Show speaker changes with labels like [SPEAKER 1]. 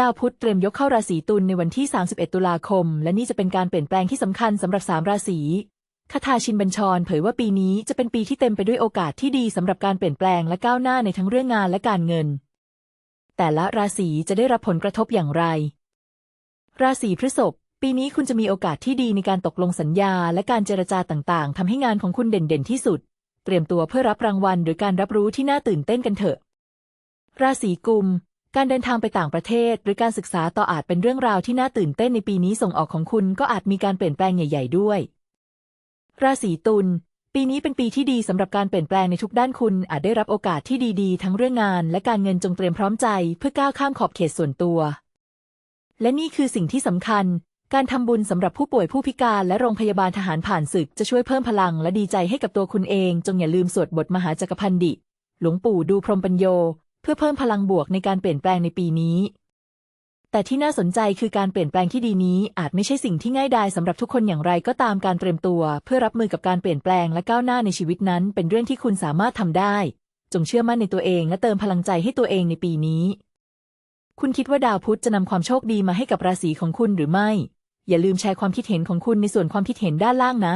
[SPEAKER 1] ดาวพุธเตรียมยกเข้าราศีตุลในวันที่ 31 ตุลาคม และนี่จะเป็นการเปลี่ยนแปลงที่สำคัญสำหรับสามราศีคาถาชินบัญชรเผยว่าปีนี้จะเป็นปีที่เต็มไปด้วยโอกาสที่ดีสำหรับการเปลี่ยนแปลงและก้าวหน้าในทั้งเรื่องงานและการเงิน แต่ละราศีจะได้รับผลกระทบอย่างไร ราศีพฤษภปีนี้คุณจะมีโอกาสที่ดีในการตกลงสัญญา และการเจรจาต่างๆทำให้งานของคุณเด่นๆที่สุด เตรียมตัวเพื่อรับรางวัลหรือการรับรู้ที่น่าตื่นเต้นกันเถอะ ราศีกุม การเดินทางไปต่างประเทศ หรือการศึกษาต่ออาจเป็นเรื่องราวที่น่าตื่นเต้นในปีนี้ส่งออกของคุณก็อาจมีการเปลี่ยนแปลงใหญ่ ๆ ด้วย ราศีตุลปีนี้เป็นปีที่ดีสำหรับการเปลี่ยนแปลงในทุกด้านคุณ อาจได้รับโอกาสที่ดีๆ ทั้งเรื่องงาน และการเงินจงเตรียมพร้อมใจ เพื่อก้าวข้ามขอบเขตส่วนตัว และนี่คือสิ่งที่สำคัญ การทำบุญสำหรับผู้ป่วยผู้พิการและโรงพยาบาลทหารผ่านศึกจะช่วยเพิ่มพลังและดีใจให้กับตัวคุณเอง จงอย่าลืมสวดบทมหาจักรพันดิหลวงปู่ดูพรหมปัญโย เพื่อเพิ่มพลังบวกในการเปลี่ยนแปลงในปีนี้ แต่ที่น่าสนใจคือการเปลี่ยนแปลงที่ดีนี้ อาจไม่ใช่สิ่งที่ง่ายดายสำหรับทุกคนอย่างไรก็ตามการเตรียมตัว เพื่อรับมือกับการเปลี่ยนแปลงและก้าวหน้าในชีวิตนั้น เป็นเรื่องที่คุณสามารถทำได้ จงเชื่อมั่นในตัวเองและเติมพลังใจให้ตัวเองในปีนี้ คุณคิดว่าดาวพุธจะนำความโชคดีมาให้กับราศีของคุณหรือไม่ อย่าลืมแชร์ความคิดเห็นของคุณในส่วนความคิดเห็นด้านล่างนะ